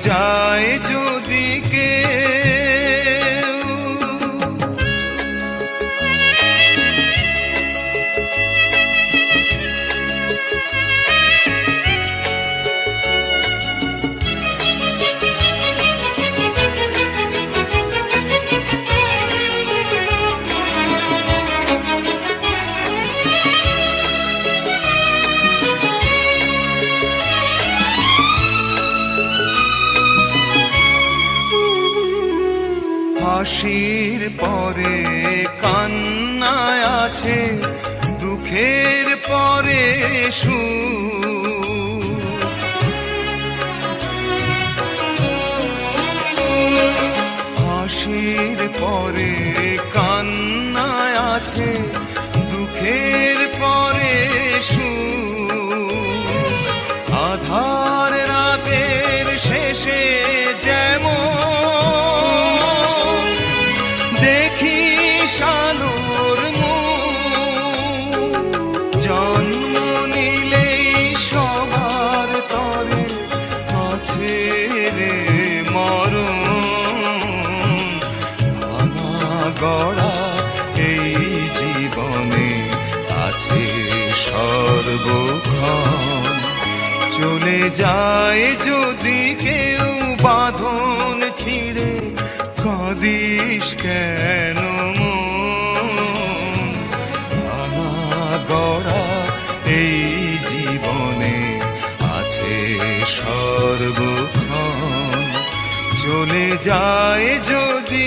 जा যায় যদি কেউ বাঁধন ছিঁড়ে, কাঁদিস কেন ভাঙা গড়া এই জীবনে আছে সর্বক্ষণ। চলে যায় যদি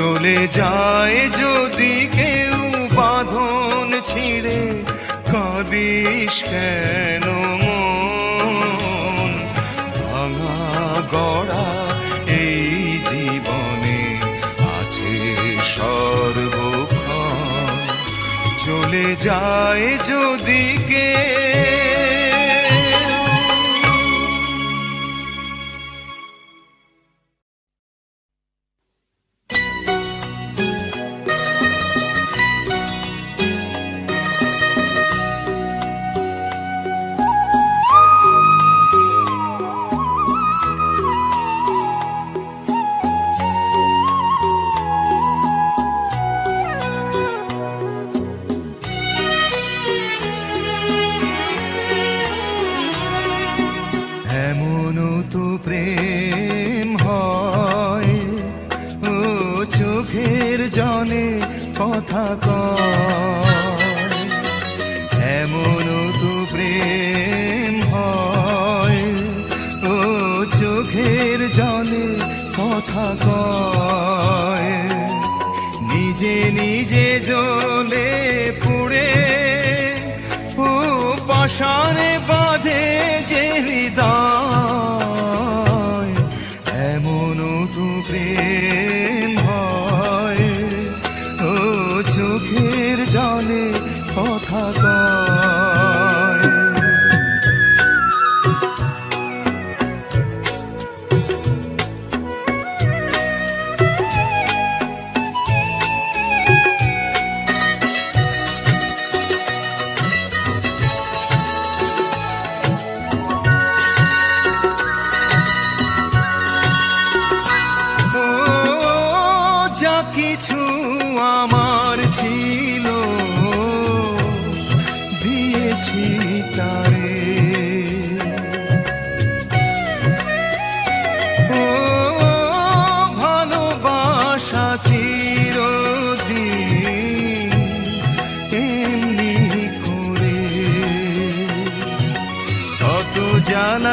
চলে যায় যদি কেউ বাঁধন ছিঁড়ে, কাঁদিস কেন মন? ভাঙা গড়া এই জীবনে আছে সর্বক্ষণ। চলে যায় যদি অনতু চোখের জলে কথা কয়। ஞான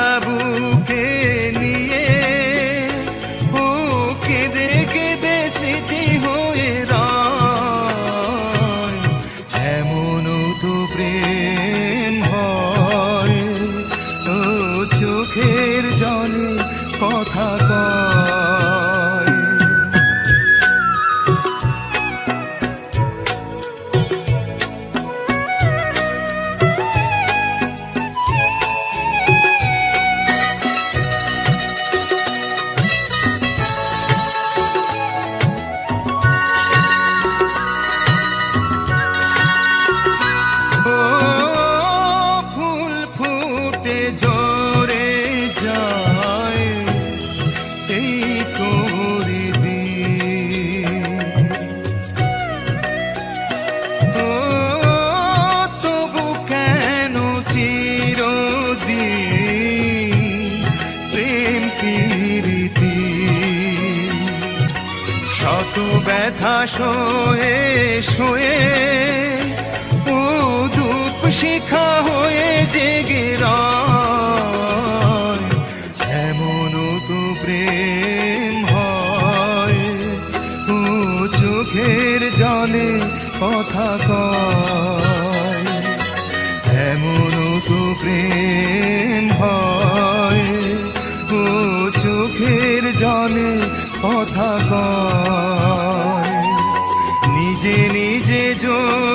जो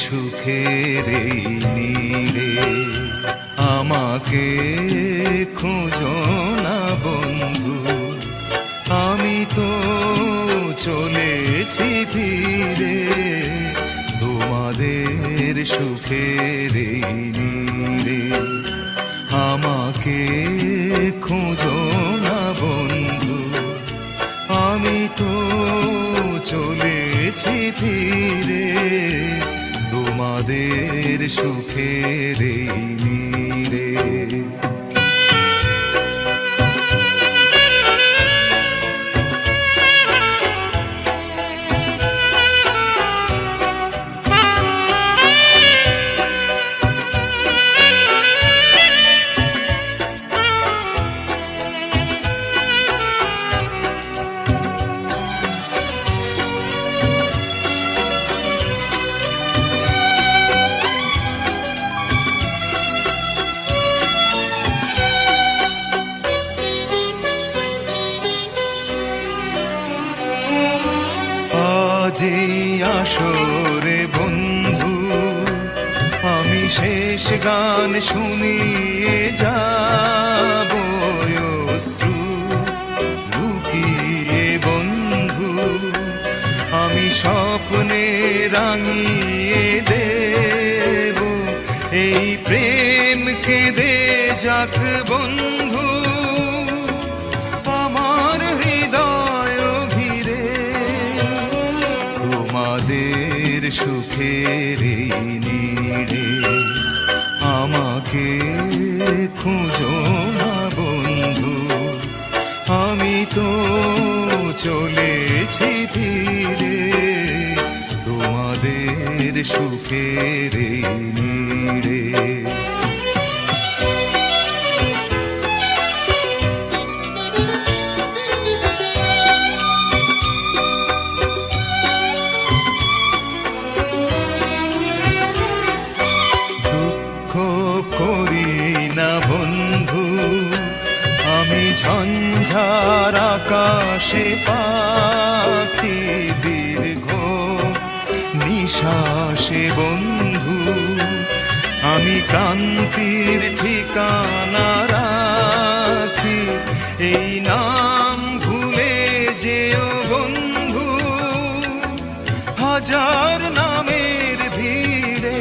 সুখের এই নীরে আমাকে খুঁজো না বন্ধু আমি তো চলেছি ধীরে তোমাদের সুখের নিড়ে। আমি ঝঞ্ঝার আকাশে পাখি, দীর্ঘ নিশাসে বন্ধু। আমি ক্রান্তির ঠিকানা রাখি, এই নাম ভুলে যেও বন্ধু। হাজার নামের ভিড়ে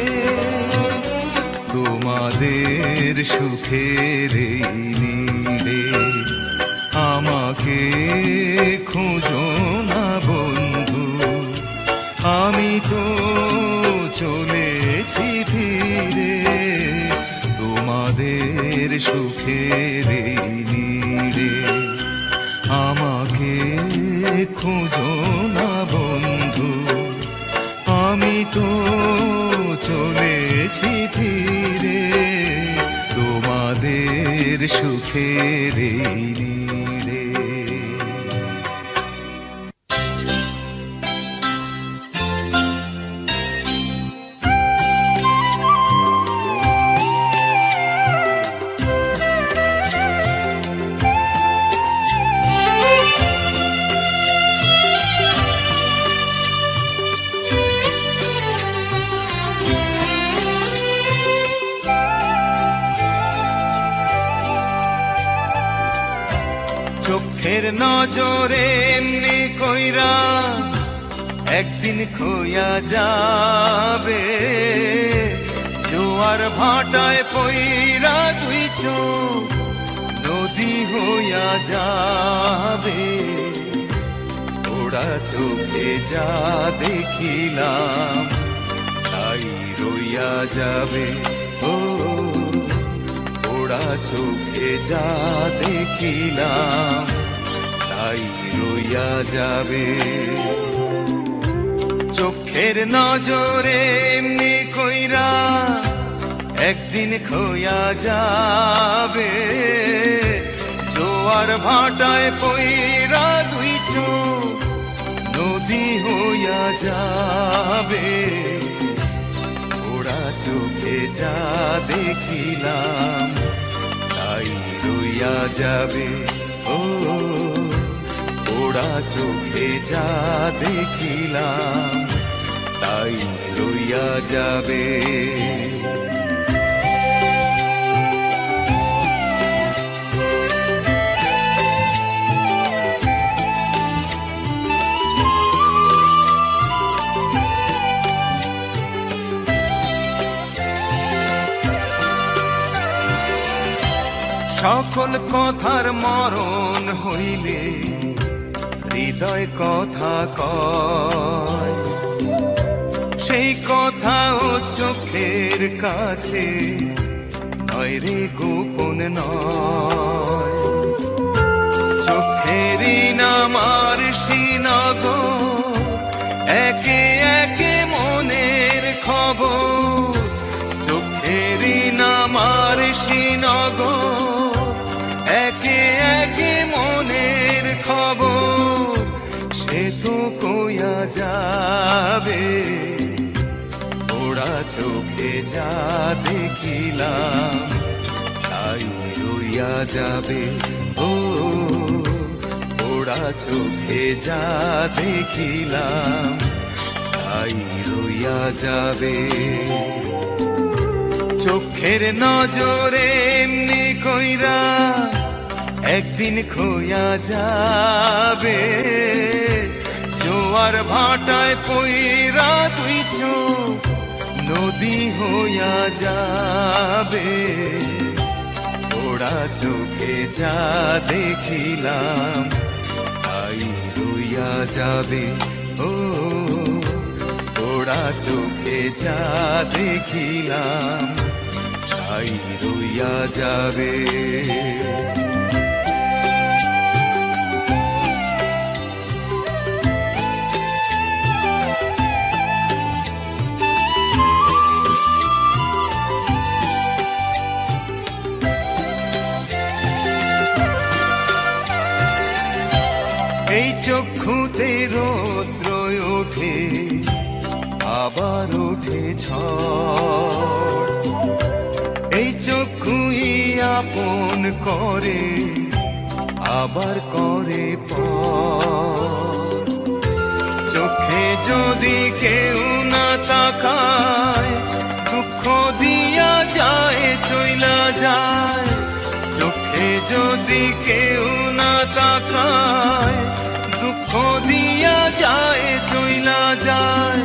তোমাদের সুখের এই আমাকে খোঁজো না বন্ধু। আমি তো চলেছি ধীরে তোমাদের সুখের নীড়ে আমাকে খোঁজো না বন্ধু। আমি তো চলেছি ধীরে তোমাদের সুখের এই খোয়া যাবে। জোয়ার ভাটায় পইরা তুই চোখ নদী হইয়া যাবে। ওরা চোখে যা দেখিলাম, তাই রইয়া যাবে। ও ওরা চোখে যা দেখিলাম, তাই রইয়া যাবে। চোখের নজরে এমনি কইরা একদিন খোয়া যাবে। জোয়ার ভাটায় পইরা দুই চোখ নদী হইয়া যাবে। ওরা চোখে যা দেখিলাম, তাই রইয়া যাবে। ও, ওরা চোখে যা দেখিলাম তাই রইয়া যাবে। সকল কথার মরণ হইলে হৃদয় কথা কয়। সেই কথাও চোখের কাছে। নয় রে গোপন নয়। চোখেরই নামার শ্রীনগ একে একে মনের খবর। চোখেরই নামার শ্রীনগর। যা দেখিলাম, তাই রইয়া যাবে। ও ওরা চোখে যা দেখিলাম, তাই রইয়া যাবে। চোখের নজরে এমনি কইরা একদিন খোয়া যাবে। জোয়ার ভাটায় পইরা তুই চোখ নদী হইয়া যাবে ওরা চোখে যা দেখিলাম, তাই রইয়া যাবে। ও ওরা চোখে যা দেখিলাম, তাই রইয়া যাবে। আপন করে, আবার করে চোখে যদি কেউ না তাকায়, দুঃখ দিয়া যায়, চইলা যায়। চোখে যদি কেউ না তাকায়, দুঃখ দিয়া যায়, চইলা যায়।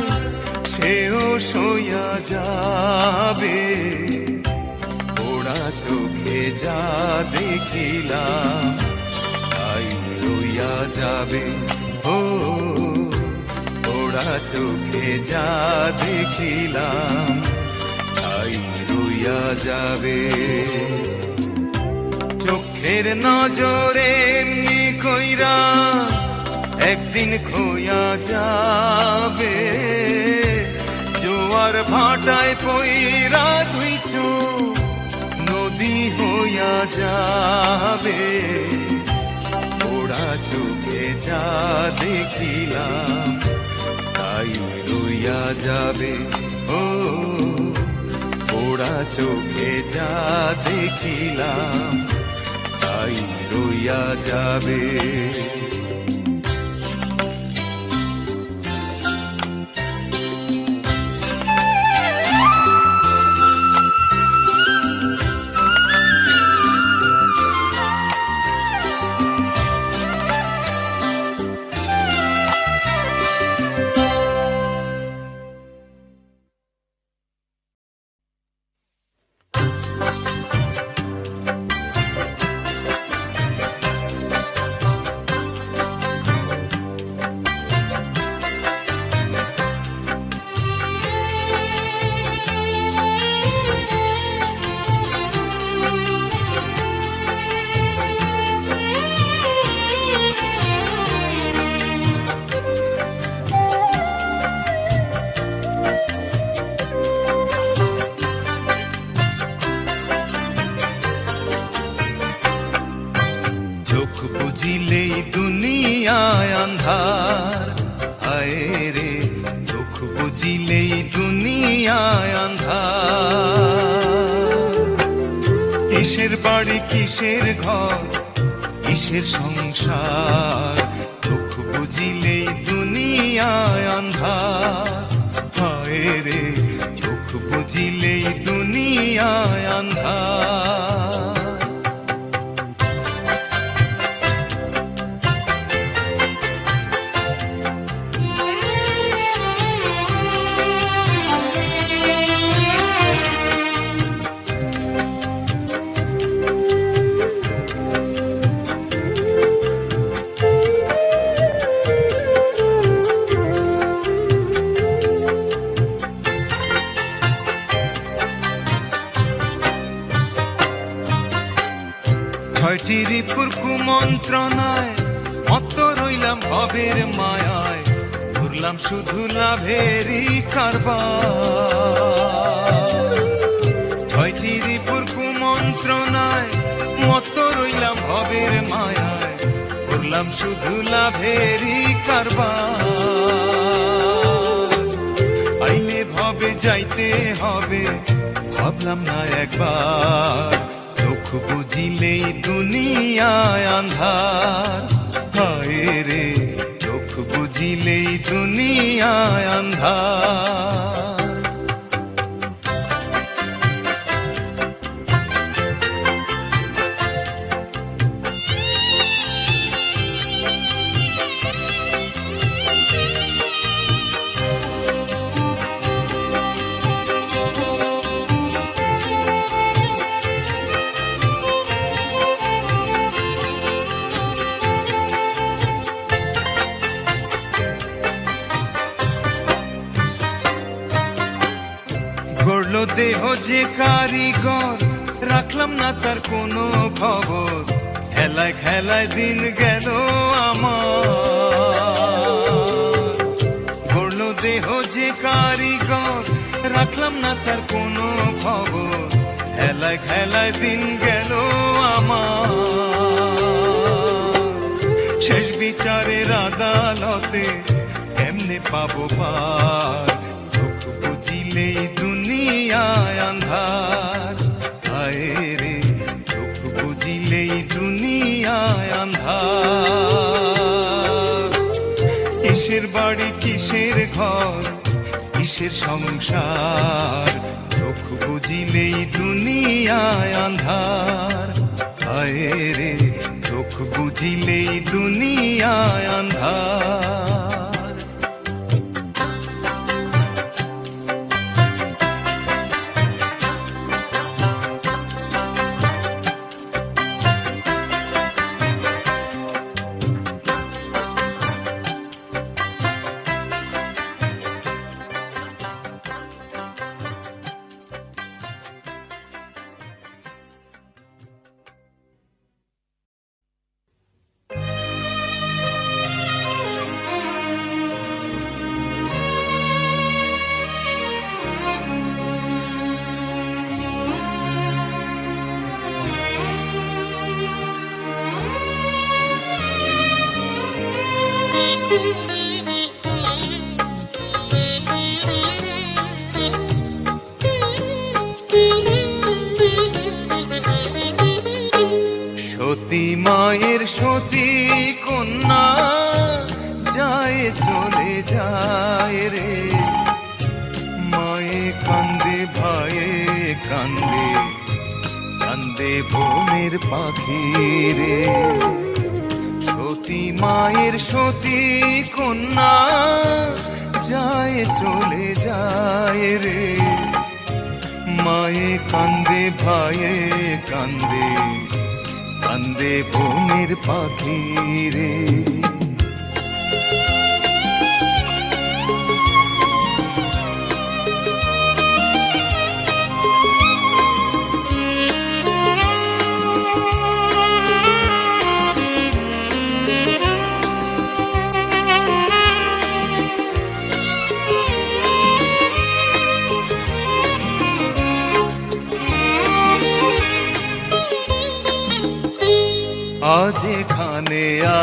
সেও সইয়া যাবে। যা দেখিলাম তাই রইয়া যাবে। ও ওরা চোখে যা দেখিলাম তাই রইয়া যাবে। চোখের নজরে এমনি কইরা একদিন খোয়া যাবে। জোয়ার ভাটায় পইরা তুই চোখ হইয়া যাবে। ওরা চোখে যা দেখিলাম, তাই রইয়া যাবে। ও, ওরা চোখে যা দেখিলাম, তাই রইয়া যাবে। কিসের ঘর কিসের সংসার। চোখ বুঝিলেই দুনিয়ায় আন্ধার হায় রে চোখ বুঝিলেই দুনিয়ায় আন্ধার লাভেরই কারবার আইলে ভবে যাইতে হবে ভাবলাম না একবার চোখ বুঝিলেই দুনিয়ায় আন্ধার হায় রে চোখ বুঝিলেই দুনিয়ায় আন্ধার দেহ যে কারিগর, রাখলাম না তার কোনো খবর। খেলায় খেলায় দিন গেল আমার। করল দেহ যে কারিগর, রাখলাম না তার কোনো খবর। খেলায় খেলায় দিন গেল আমার। শেষ বিচারের আদালতে কেমনে পাবো পার? দুনিয়ায় আন্ধার। হায় রে দুঃখ বুঝিলেই দুনিয়ায় আন্ধার। কিসের বাড়ি, কিসের ঘর, কিসের সংসার? চোখ বুঝিলেই দুনিয়ায় আন্ধার। হায় রে, চোখ বুঝিলেই দুনিয়ায় আন্ধার। কান্দে কান্দে বনের পাখি রে সতী মায়ের সতী কন্যা, যায় চলে যায় রে। মায়ে কান্দে, ভাইয়ে কান্দে কান্দে বনের পাখি রে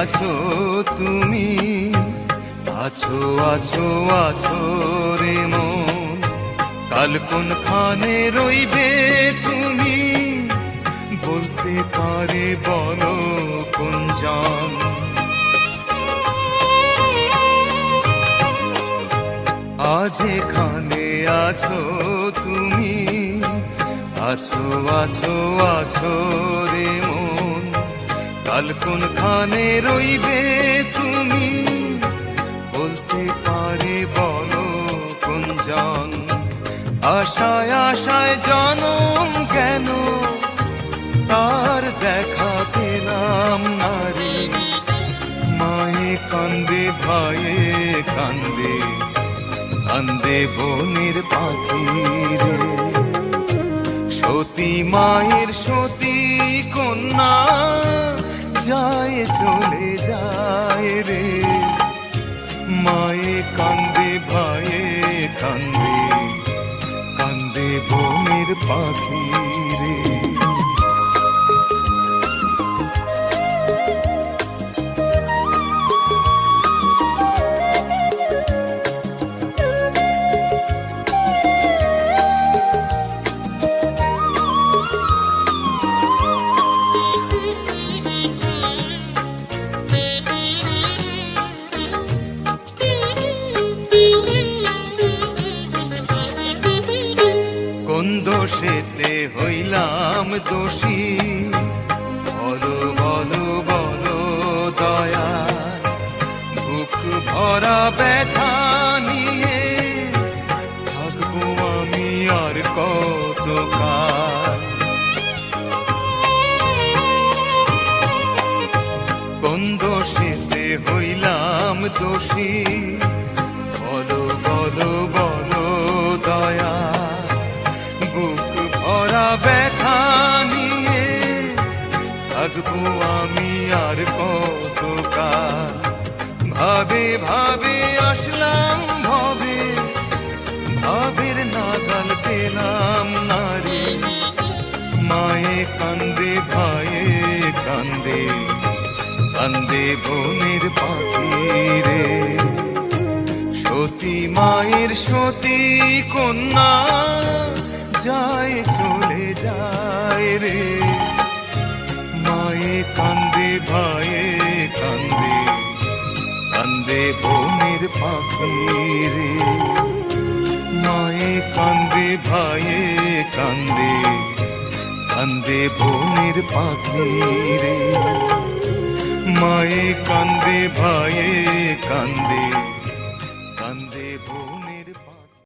আছো তুমি? আছো আছো আছো রে মন। কাল কোন খানে রইবে তুমি? বলতে পারে বলো কোন জন। আজ এখানে আছো তুমি? আছো আছো আছো রে মন। কাল কোন খানে রইবে তুমি। বলতে পারে বলো কোন জন আশায় আশায় জনম কেন? তার দেখা পেলাম না রে মায়ে কান্দে, ভাইয়ে কান্দে কান্দে বনের রে সতী মায়ের সতী কন্যা যায় চলে যায় রে। মায়ে কান্দে ভাইয়ে কান্দে কান্দে বোনের পাখি রে। বোনের পাখি রে। সতী মায়ের সতী কন্যা, যায় চলে যায় রে। মায়ে কান্দে ভাইয়ে কান্দে কান্দে বোনের পাখি রে। মায়ে কান্দে ভাইয়ে কান্দে কান্দে বোনের পাখি রে। মায়ে কান্দে ভাইয়ে কান্দে।